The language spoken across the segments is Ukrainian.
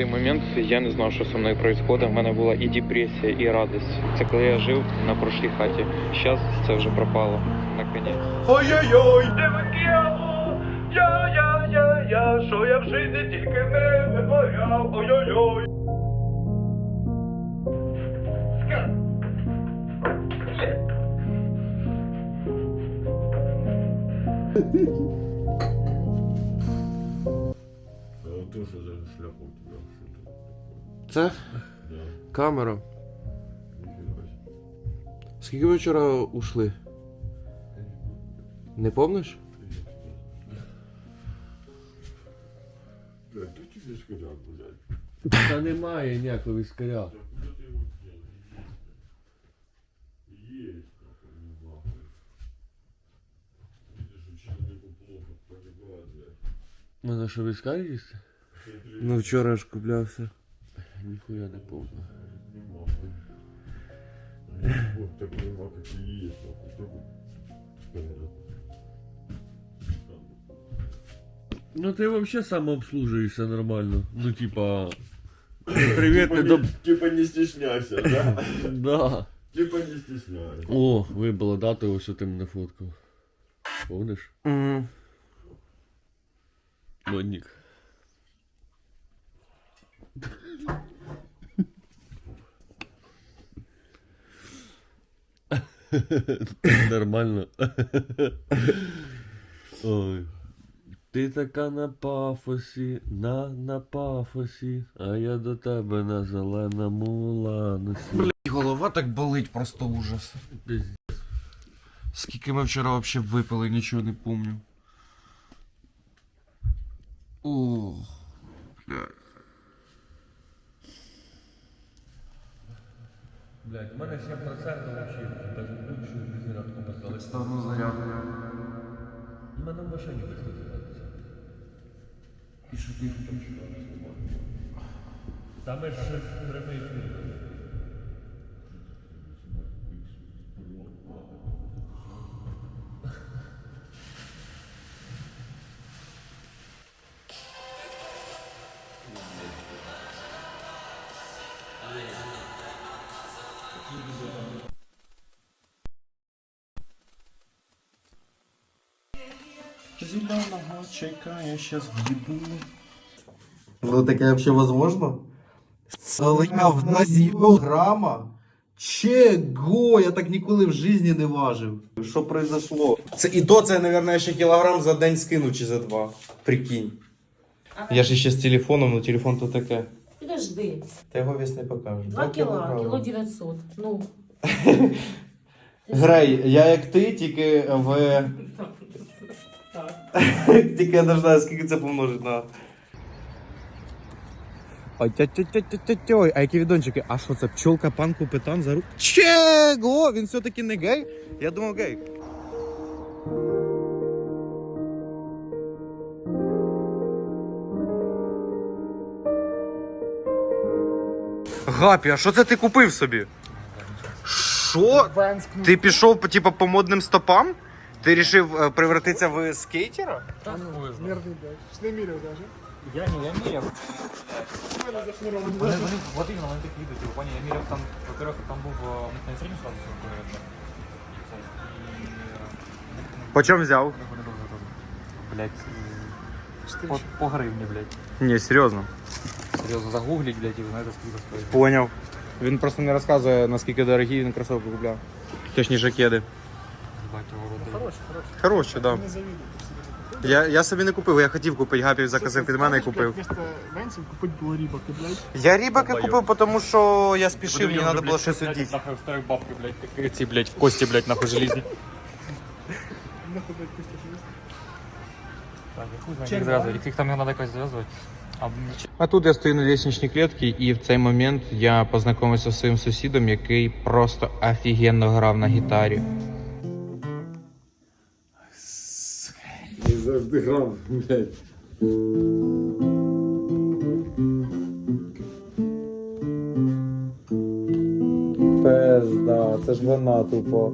цей момент я не знав, що зі мною відбувається. У мене була і депресія, і радість. Це коли я жив на прошлій хаті. Зараз це вже пропало. Наконець. Ой-ой-ой, я-я-я-я, що я в житті тільки не витворяв, ой-ой-ой. Це камера. Скільки ви вчора ушли? Не помниш? Блядь, ти тебе блядь. Та немає ніякого віскаря. Есть, нахуй, не нахуй. Видиш, у человеку плохо погибает, блядь. Мене що віскар є? Ну вчора ж куплявся. Ніхуя не помню. Нема, блядь. Вот так нема, как и есть. Ну ти взагалі самообслужуєшся нормально. Ну типа. Не не, доб... типа не стесняйся, да? Да. Типа не стесняйся. О, вибило дату, ось що ти мене фоткав. Помниш? Угу. Модник. Нормально. Ой. Ти така на пафосі, на на пафосі, а я до тебе на зеленому ланусі. Блять, голова так болить, просто ужас. Скільки ми вчора вообще випили, нічого не помню. О, бля. Блять, у мене 7% вообще, даже лучше зарядку поставили. Ставну зарядку. У мене в машині без зарядиться. І що ти хочеш? Там ж прямий. Зеленого чекає, щас в'їбу. Ну таке вообще возможно? Солиняв на кілограма? Чего? Я так ніколи в житті не важив. Що произошло? Це і то це, мабуть, ще кілограм за день скину чи за два. Прикинь. Я ж ще з телефоном, ну телефон то таке. Підожди. Та його вес не покаже. Два кіла, кіло 900. Ну. Грей, я як ти, тільки в. тільки я не знаю, скільки це помножить на. Ой, тя тя тя тя тя тя А які відончики? А що це? Пчолка пан купитан за руку? Чего? Він все-таки не гей? Я думав гей. Гапі, а що це ти купив собі? Що? Ти пішов типу, по модним стопам? Ти вирішив е, превратитися в скейтера? Я не, я мерял. Вони, вони, от іменно, вони такі йдуть, типу, поняв, я меряв там, во-первых, там був, е, них на середню сразу все говорять, і це, е, По. Блять, по, по гривні, блять. Ні, серйозно. Серйозно, загугліть, блять, і ви знаєте, скільки стоїть. Поняв. Він просто не розказує, наскільки дорогі він кросовки купляв. Точніше кеди. Бать, його роди. Хороший, хороший. Хороші, так. Да. Я, я собі не купив, я хотів купити, Гапів заказав під мене і купив. Вместо Венсів купить було рібаки, блядь. Я рібаки купив, тому що я спішив, мені треба було щось одіти. Нахуй старих бабки, блять, такі ці, блять, в кості, блять, нахуй желізні. Нахуй, блядь, Костя, що Так, я хуй знає, як зв'язувати, їх там треба якось зв'язувати. А, тут я стою на лестничній клітці, і в цей момент я познайомився зі своїм сусідом, який просто офігенно грав на гітарі. завжди грав, Пезда, це ж вона тупо.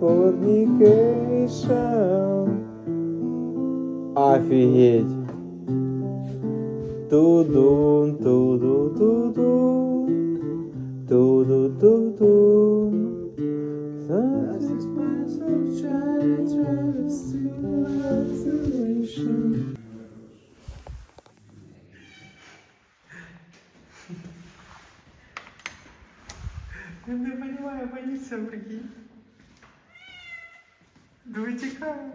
California. Californication. Офігеть. Тудун, туду, туду. Туду, туду. Не понимаю, боится, прикинь. Да вытекаю.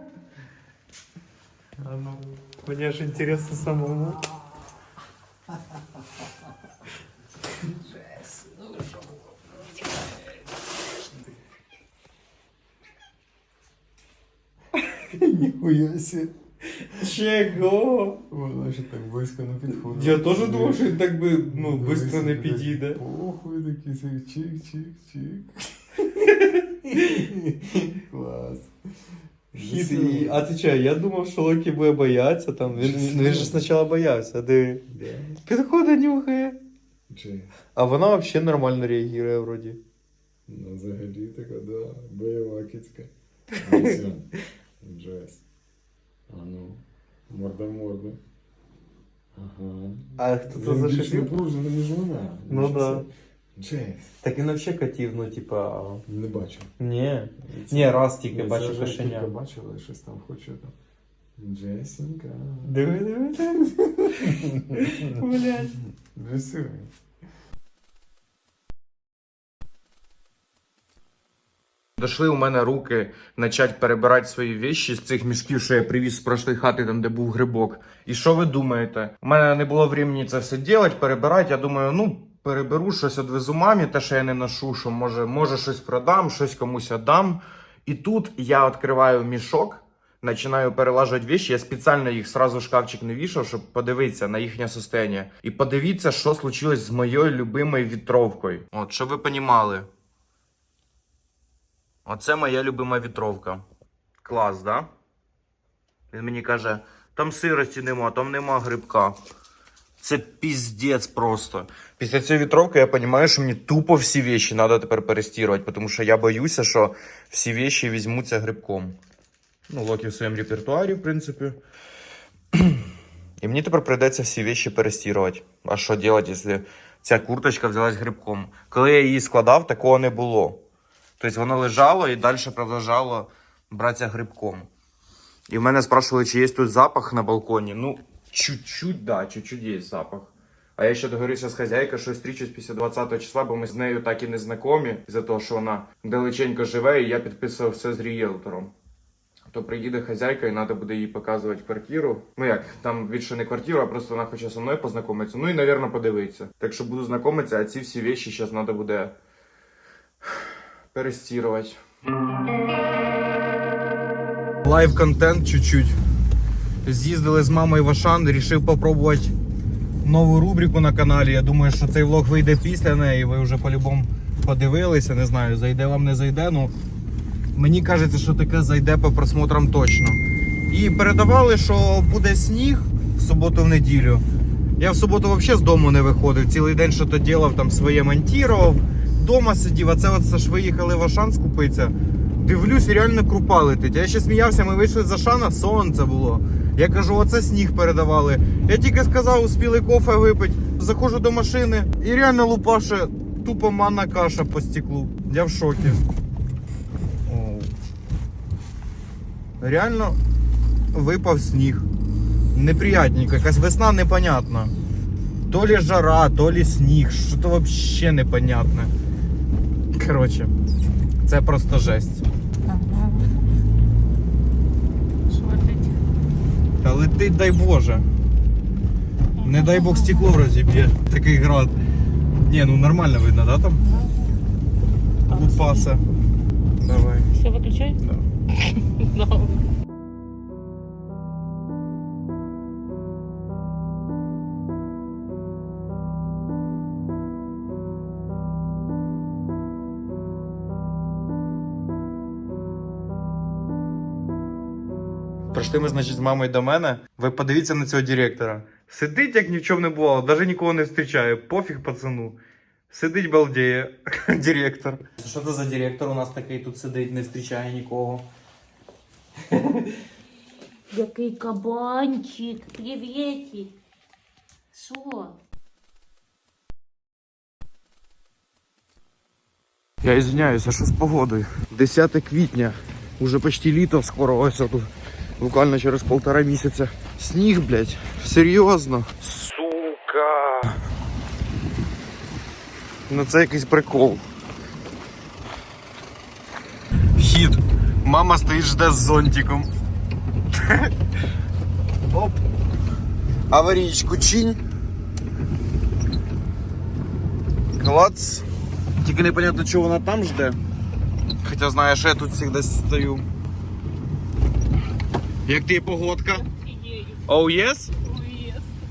А ну, мне же интересно самому. Ніхуя сі. Чого? Воно ще так близько не підходить. Я теж думав, що він так би ну, Дивись, швидко не блядь, підійде. Похуй такий цей чик-чик-чик. Клас. Хитрий. А ти чого, я думав, що Локі буде боятися там. Він, він же спочатку боявся, диви. Підходить, нюхає. Чи? А вона взагалі нормально реагує вроді. Ну, взагалі така, да, бойова кицька. Джес. А ну, морда в морду. Ага. А хто це Він більш зашипів? напружений, ніж вона. Ну да. Джес. Так він взагалі котів, ну типа. Не бачу. Ні. Ні, раз тільки бачив кошеня. тільки бачила, щось там хоче там. Джесінка. Диви, диви, диви. Блядь. Джесуй. Дошли у мене руки почати перебирати свої вещі з цих мішків, що я привіз з прошлої хати, там де був грибок. І що ви думаєте? У мене не було времени це все робити, перебирати. Я думаю, ну переберу щось одвезу мамі, те, що я не ношу, що може, може щось продам, щось комусь отдам. І тут я відкриваю мішок, починаю перелажувати вещи. Я спеціально їх сразу в шкафчик не вішав, щоб подивитися на їхнє состояние. І подивіться, що случилось з моєю любимою вітровкою. От, щоб ви понімали. Оце моя любима вітровка. Клас, да? Він мені каже, там сирості нема, там нема грибка. Це піздець просто. Після цієї вітровки я розумію, що мені тупо всі вещи треба тепер перестірувати, тому що я боюся, що всі вещи візьмуться грибком. Ну, Локі в своєму репертуарі, в принципі. І мені тепер прийдеться всі вещи перестірувати. А що робити, якщо ця курточка взялась грибком? Коли я її складав, такого не було. Тобто воно лежало і далі продовжало братися грибком. І в мене спрашивали, чи є тут запах на балконі. Ну, чуть-чуть, да, чуть-чуть є запах. А я ще договорився з хазяйкою, що зустрічусь після 20 числа, бо ми з нею так і не знайомі, за те, що вона далеченько живе, і я підписував все з рієлтором. То приїде хазяйка і треба буде їй показувати квартиру. Ну як, там більше не квартиру, а просто вона хоче зі мною познайомитися. Ну і, мабуть, подивитися. Так що буду знайомитися, а ці всі вещі зараз треба буде перестирувати. Лайв контент чуть-чуть. З'їздили з мамою в Ашан, рішив попробувати нову рубрику на каналі. Я думаю, що цей влог вийде після неї. Ви вже по-любому подивилися. Не знаю, зайде вам, не зайде. Ну мені кажеться, що таке зайде по просмотрам точно. І передавали, що буде сніг в суботу в неділю. Я в суботу взагалі з дому не виходив. Цілий день що то ділав, там своє монтував, вдома сидів, а це от ж виїхали в Ашан скупитися. Дивлюсь, реально крупа летить. Я ще сміявся, ми вийшли з Ашана, сонце було. Я кажу, оце сніг передавали. Я тільки сказав, успіли кофе випити. Заходжу до машини і реально лупаше тупо манна каша по стеклу. Я в шокі. Оу. Реально випав сніг. Неприятненько, якась весна непонятна. То ли жара, то ли сніг, що то вообще непонятне. Коротше, це просто жесть. Та летить, дай Боже. Не дай Бог стекло розіб'є. Такий град. Ні, ну нормально видно, да там? Лупаса. Давай. Все, выключай? Да. Прийшли ми, значить, з мамою до мене. Ви подивіться на цього директора. Сидить, як ні в чому не було, навіть нікого не зустрічає. Пофіг пацану. Сидить балдеє, директор. Що це за директор у нас такий тут сидить, не зустрічає нікого. Який кабанчик. Привітик. Що? Я извиняюсь, а що з погодою? 10 квітня, уже почти літо скоро, ось тут буквально через полтора місяця. Сніг, блядь, серйозно. Сука. Ну це якийсь прикол. Вхід. Мама стоїть жде з зонтиком. Оп. Аварійку чинь. Клац. Тільки непонятно, чого вона там жде. Хоча знає, що я тут завжди стою. Як ти погодка? Оу, oh, yes?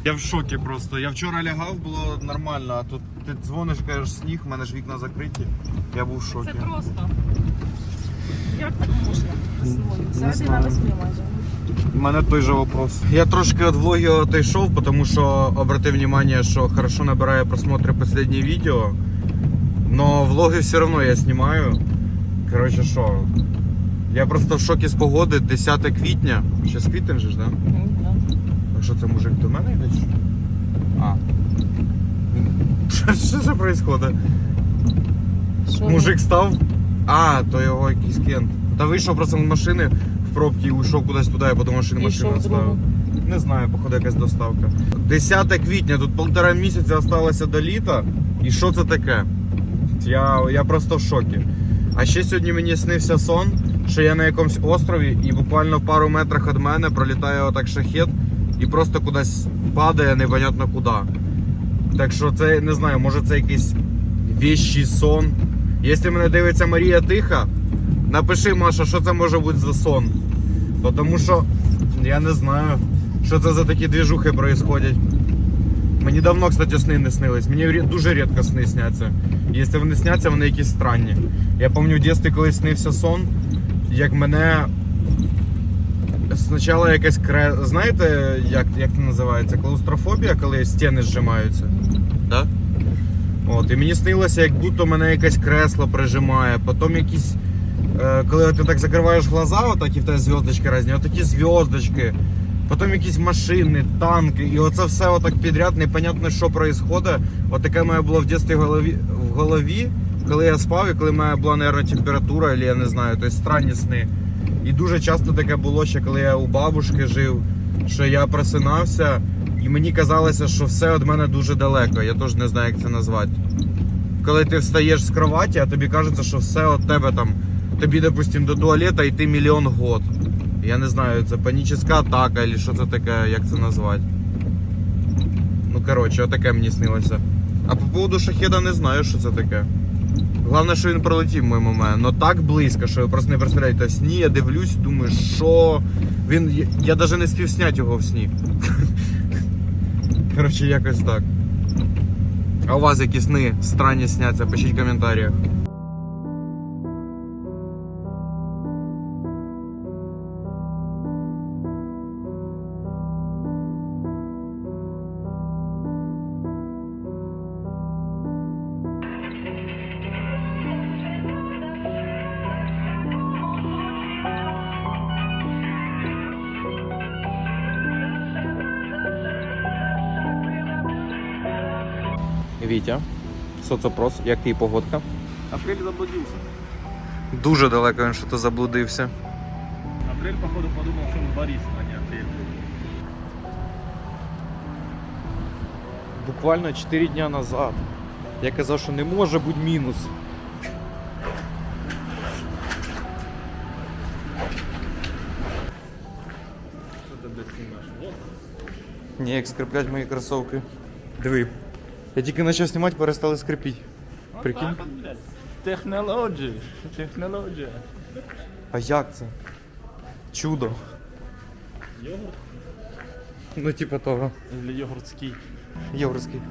Я в шокі просто. Я вчора лягав, було нормально, а тут ти дзвониш, кажеш сніг, в мене ж вікна закриті. Я був в шокі. Це просто. Як так можна? Не на восьмі майже. У мене той же вопрос. Я трошки від влогів отійшов, тому що обратив внимание, що хорошо набирає просмотри последнє відео. Но влоги все одно я знімаю. Коротше, що? Я просто в шокі з погоди 10 квітня. Ще квітень же ж, да? А що це мужик до мене йде? чи що? А. Що, що ж происходит? Мужик став. А, то його якийсь кент. Та вийшов просто з машини в пробці і уйшов кудись туди, я подумав, що він машину Ішов оставив. другу. Не знаю, походу якась доставка. 10 квітня, тут полтора місяця залишилося до літа. І що це таке? Я, я просто в шокі. А ще сьогодні мені снився сон, що я на якомусь острові і буквально в пару метрах від мене пролітає отак шахет і просто кудись падає, непонятно куди. Так що це не знаю, може це якийсь віщий сон. Якщо мене дивиться Марія Тиха, напиши, Маша, що це може бути за сон. Тому що я не знаю, що це за такі двіжухи происходять. Мені давно, кстати, сни не снились. Мені дуже рідко сни сняться. Якщо вони сняться, вони якісь странні. Я пам'ятаю, в дитинстві, коли снився сон, як мене. Спочатку якась кре... Знаєте, як, як це називається? Клаустрофобія, коли стіни зжимаються. Да? От, і мені снилося, як будто мене якесь кресло прижимає, потім якісь. Е, коли ти так закриваєш глаза, отак і в тебе зв'язочки різні, отакі зв'язочки, потім якісь машини, танки, і оце все отак підряд, непонятно, що відбувається. Отаке моє було в дитинстві в голові, в голові, коли я спав, і коли мене була, мабуть, температура, або я не знаю, тобто странні сни. І дуже часто таке було ще, коли я у бабушки жив, що я просинався, і мені казалося, що все від мене дуже далеко. Я теж не знаю, як це назвати. Коли ти встаєш з кроваті, а тобі кажеться, що все від тебе там. Тобі, допустим, до туалета йти мільйон год. Я не знаю, це панічна атака, або що це таке, як це назвати. Ну, коротше, отаке мені снилося. А по поводу шахеда не знаю, що це таке. Головне, що він пролетів мимо мене. Ну так близько, що ви просто не представляєте. В сні я дивлюсь, думаю, що. Він. Я, я навіть не спів зняти його в сні. Коротше, якось так. А у вас які сни странні сняться? Пишіть в коментарях. Вітя, соцопрос, як ти погодка? Апрель заблудился. Дуже далеко він що то заблудився. Апрель, походу, подумал, что он Борис, а не апрель. Буквально 4 дня назад. Я казав, що не може бути мінус. Что ты, блядь? Вот. Ні, як скриплять мої кросовки. Диви. Я тільки почав знімати, перестали скрипіти. Прикинь? Так. Технології. Технологія. А як це? Чудо. Йогурт Ну, типа того. Йогуртський. йогуртський?